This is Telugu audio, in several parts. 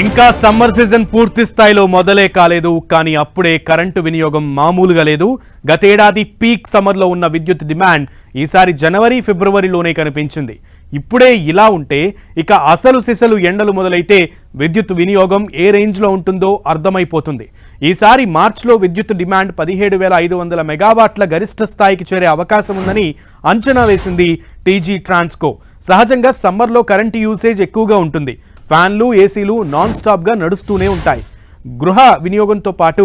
ఇంకా సమ్మర్ సీజన్ పూర్తి స్థాయిలో మొదలే కాలేదు కానీ అప్పుడే కరెంటు వినియోగం మామూలుగా లేదు. గతేడాది పీక్ సమ్మర్లో ఉన్న విద్యుత్ డిమాండ్ ఈసారి జనవరి ఫిబ్రవరిలోనే కనిపించింది. ఇప్పుడే ఇలా ఉంటే ఇక అసలు సిసలు ఎండలు మొదలైతే విద్యుత్ వినియోగం ఏ రేంజ్లో ఉంటుందో అర్థమైపోతుంది. ఈసారి మార్చిలో విద్యుత్ డిమాండ్ పదిహేడు వేల ఐదు వందల మెగావాట్ల గరిష్ట స్థాయికి చేరే అవకాశం ఉందని అంచనా వేసింది టీజీ ట్రాన్స్కో. సహజంగా సమ్మర్లో కరెంటు యూసేజ్ ఎక్కువగా ఉంటుంది. ఫ్యాన్లు ఏసీలు నాన్ స్టాప్గా నడుస్తూనే ఉంటాయి. గృహ వినియోగంతో పాటు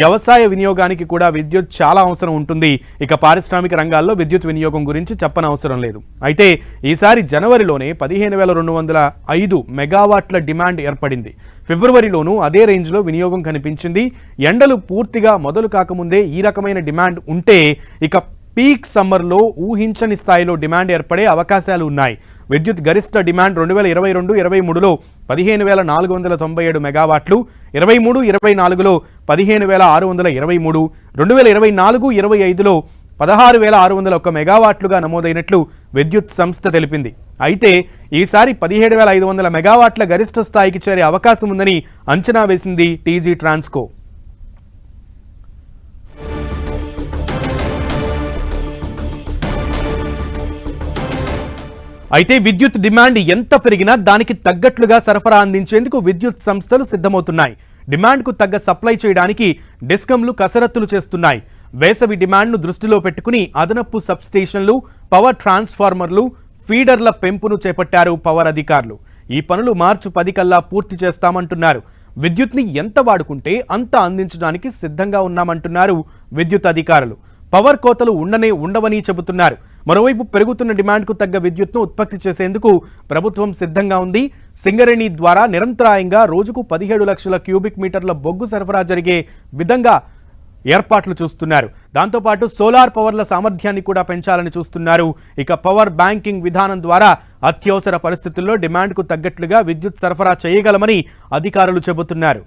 వ్యవసాయ వినియోగానికి కూడా విద్యుత్ చాలా అవసరం ఉంటుంది. ఇక పారిశ్రామిక రంగాల్లో విద్యుత్ వినియోగం గురించి చెప్పనవసరం లేదు. అయితే ఈసారి జనవరిలోనే పదిహేను వేల రెండు వందల ఐదు మెగావాట్ల డిమాండ్ ఏర్పడింది. ఫిబ్రవరిలోనూ అదే రేంజ్లో వినియోగం కనిపించింది. ఎండలు పూర్తిగా మొదలు కాకముందే ఈ రకమైన డిమాండ్ ఉంటే ఇక పీక్ సమ్మర్లో ఊహించని స్థాయిలో డిమాండ్ ఏర్పడే అవకాశాలు ఉన్నాయి. విద్యుత్ గరిష్ట డిమాండ్ రెండు వేల ఇరవై రెండు ఇరవై మూడులో పదిహేను వేల నాలుగు వందల తొంభై ఏడు మెగావాట్లు ఇరవై మూడు ఇరవై నాలుగులో పదిహేను వేల ఆరు వందల ఇరవై మూడు రెండు వేల ఇరవై నాలుగు ఇరవై ఐదులో పదహారు వేల ఆరు వందల ఒక్క మెగావాట్లుగా నమోదైనట్లు విద్యుత్ సంస్థ తెలిపింది. అయితే ఈసారి పదిహేడు వేల ఐదు వందల మెగావాట్ల గరిష్ట స్థాయికి చేరే అవకాశం ఉందని అంచనా వేసింది టీజీ ట్రాన్స్కో. అయితే విద్యుత్ డిమాండ్ ఎంత పెరిగినా దానికి తగ్గట్లుగా సరఫరా అందించేందుకు విద్యుత్ సంస్థలు సిద్ధమవుతున్నాయి. డిమాండ్కు తగ్గ సప్లై చేయడానికి డిస్కంలు కసరత్తులు చేస్తున్నాయి. వేసవి డిమాండ్ను దృష్టిలో పెట్టుకుని అదనపు సబ్స్టేషన్లు పవర్ ట్రాన్స్ఫార్మర్లు ఫీడర్ల పెంపును చేపట్టారు పవర్ అధికారులు. ఈ పనులు మార్చి పది కల్లా పూర్తి చేస్తామంటున్నారు. విద్యుత్ని ఎంత వాడుకుంటే అంత అందించడానికి సిద్ధంగా ఉన్నామంటున్నారు విద్యుత్ అధికారులు. పవర్ కోతలు ఉండనే ఉండవని చెబుతున్నారు. మరోవైపు పెరుగుతున్న డిమాండ్కు తగ్గ విద్యుత్ను ఉత్పత్తి చేసేందుకు ప్రభుత్వం సిద్ధంగా ఉంది. సింగరేణి ద్వారా నిరంతరాయంగా రోజుకు పదిహేడు లక్షల క్యూబిక్ మీటర్ల బొగ్గు సరఫరా జరిగే విధంగా ఏర్పాట్లు చూస్తున్నారు. దాంతోపాటు సోలార్ పవర్ల సామర్థ్యాన్ని కూడా పెంచాలని చూస్తున్నారు. ఇక పవర్ బ్యాంకింగ్ విధానం ద్వారా అత్యవసర పరిస్థితుల్లో డిమాండ్కు తగ్గట్లుగా విద్యుత్ సరఫరా చేయగలమని అధికారులు చెబుతున్నారు.